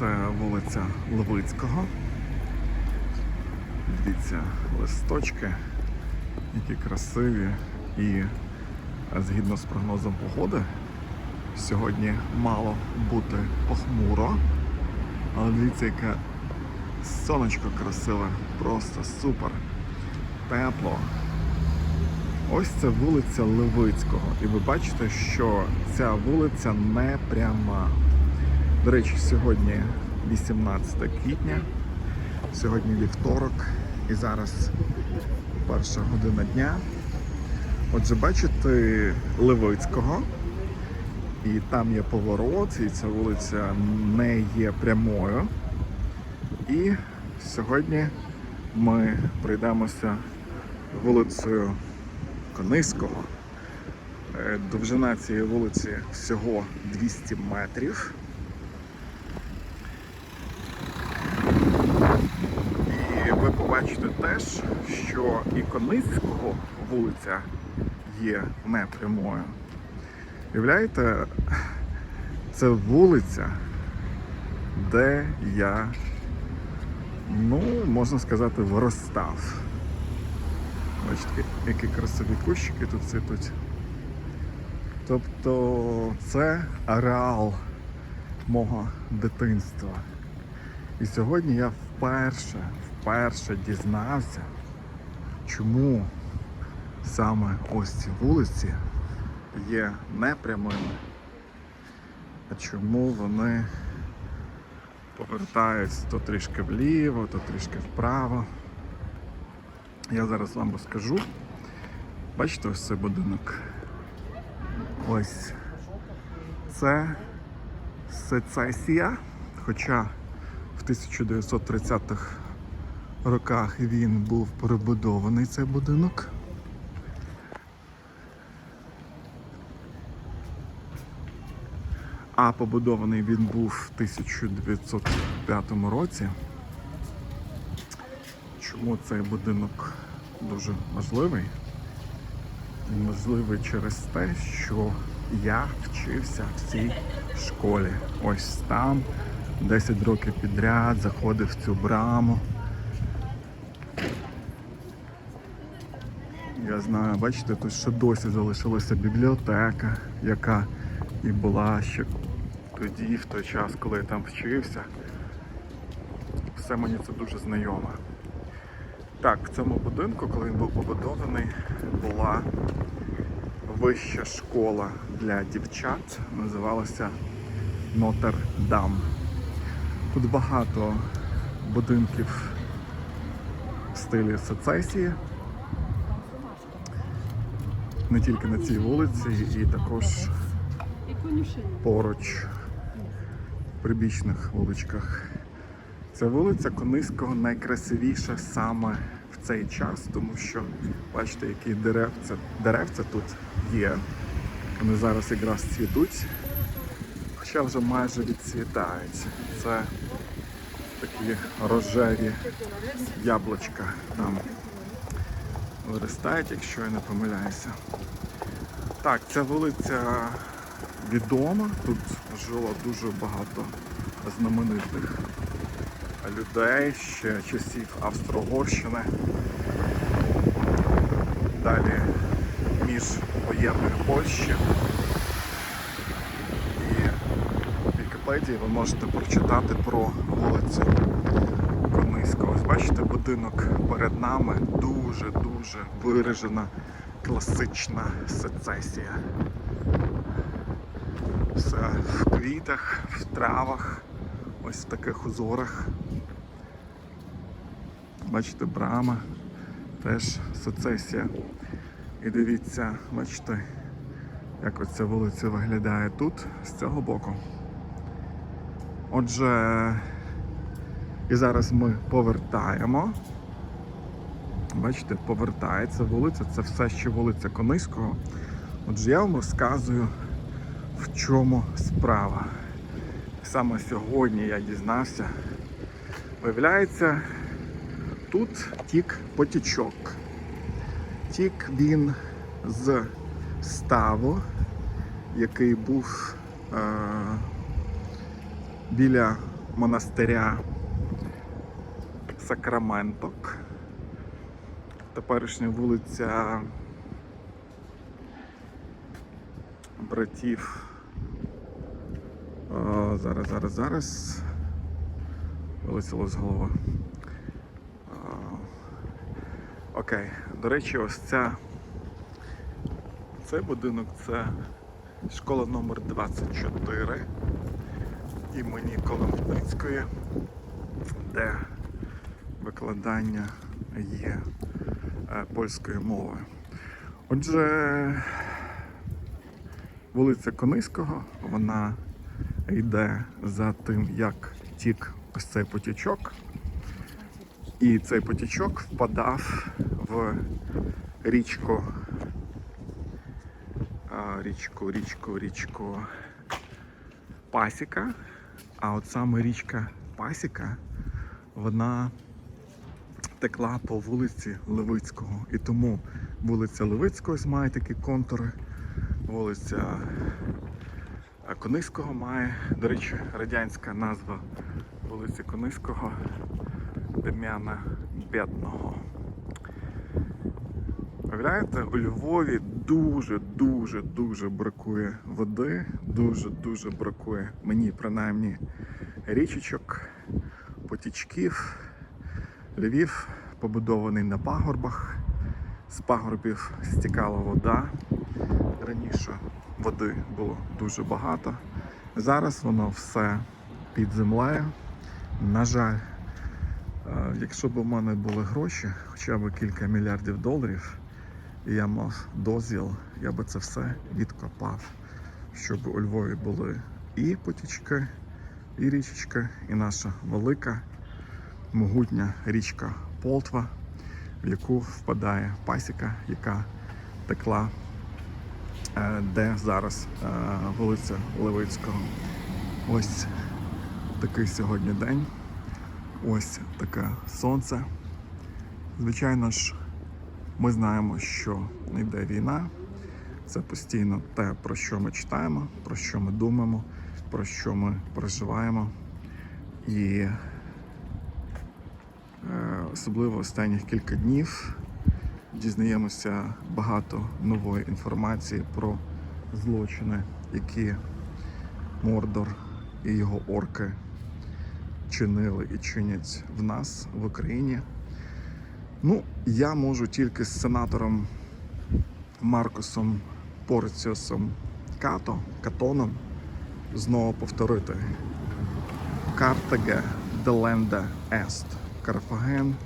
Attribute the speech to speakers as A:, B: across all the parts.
A: Це вулиця Левицького. Дивіться, листочки, які красиві. І е, згідно з прогнозом погоди, сьогодні мало бути похмуро. Але дивіться, яке сонечко красиве, просто супер, тепло. Ось це вулиця Левицького. І ви бачите, що ця вулиця не пряма. До речі, сьогодні 18 квітня, сьогодні вівторок, і зараз перша година дня. Отже, бачите Левицького, і там є поворот, і ця вулиця не є прямою. І сьогодні ми пройдемося вулицею Кониського. Е, Довжина цієї вулиці всього 200 метрів. І ви побачите теж, що і Кониського вулиця є непрямою. Уявляєте, це вулиця, де я, ну, можна сказати, виростав. Бачите, які красиві кущики тут цвітуть. Тобто це ареал мого дитинства. І сьогодні я вперше, вперше дізнався, чому саме ось ці вулиці є непрямими, а чому вони повертаються то трішки вліво, то трішки вправо. Я зараз вам розкажу. Бачите ось цей будинок? Ось це сецесія, хоча в 1930-х роках він був перебудований цей будинок. А побудований він був в 1905 році. Чому цей будинок дуже важливий? Він важливий через те, що я вчився в цій школі. Ось там 10 років підряд заходив в цю браму. Я знаю, бачите, тут ще досі залишилася бібліотека, яка і була ще тоді, в той час, коли я там вчився. Все мені це дуже знайомо. Так, в цьому будинку, коли він був побудований, була вища школа для дівчат, називалася Нотр-Дам. Тут багато будинків в стилі сецесії. Не тільки на цій вулиці, і також поруч в прибічних вуличках. Ця вулиця Кониського найкрасивіша саме в цей час, тому що бачите, які деревця, деревця тут є. Вони зараз якраз цвітуть, хоча вже майже відцвітають. Це такі рожеві яблучка там виростають, якщо я не помиляюся. Так, ця вулиця відома. Тут жило дуже багато знаменитих людей ще часів Австро-Угорщини. Далі між воєнних Польщі. І в Вікіпедії ви можете прочитати про вулицю Кониського. Ось бачите, будинок перед нами дуже-дуже виражена класична сецесія. Все в квітах, в травах, ось в таких узорах. Бачите, брама, теж сецесія. І дивіться, бачите, як оця вулиця виглядає тут, з цього боку. Отже, і зараз ми повертаємо. Бачите, повертається вулиця, це все ще вулиця Кониського. Отже, я вам розказую, в чому справа. Саме сьогодні я дізнався. Виявляється, тут тік потічок. Тік він з ставу, який був е- біля монастиря Сакраменток. Теперішня вулиця братів. О, зараз, зараз, зараз. Вилетіло з голови. Окей. До речі, ось ця. Цей будинок це школа номер 24 імені Коломийської, де викладання є е, польською мовою. Отже, вулиця Кониського, вона йде за тим, як тік ось цей потічок. І цей потічок впадав в річку. Річку, річку, річку Пасіка. А от саме річка Пасіка, вона текла по вулиці Левицького. І тому вулиця Левицького має такі контури, вулиця Кониського має, до речі, радянська назва вулиці Кониського Дем'яна Бідного. Уявляєте, у Львові дуже, дуже, бракує води, дуже, дуже бракує мені принаймні річечок, потічків. Львів побудований на пагорбах. З пагорбів стікала вода. Раніше води було дуже багато. Зараз воно все під землею. На жаль, е, якщо б у мене були гроші, хоча б кілька мільярдів доларів, і я мав дозвіл, я би це все відкопав, щоб у Львові були і потічки, і річечка, і наша велика могутня річка Полтва, в яку впадає пасіка, яка текла, е, де зараз е, вулиця Левицького. Ось такий сьогодні день. Ось таке сонце. Звичайно ж, ми знаємо, що йде війна. Це постійно те, про що ми читаємо, про що ми думаємо, про що ми переживаємо. І особливо останніх кілька днів дізнаємося багато нової інформації про злочини, які Мордор і його орки чинили і чинять в нас в Україні. Ну, я можу тільки з сенатором Маркусом Порціосом Като, Катоном знову повторити. Картаге Деленда Ест. Карфаген,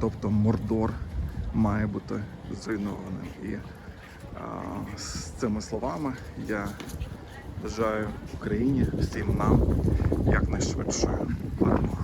A: тобто Мордор, має бути зруйнованим. І а, з цими словами я бажаю Україні всім нам якнайшвидшої перемоги.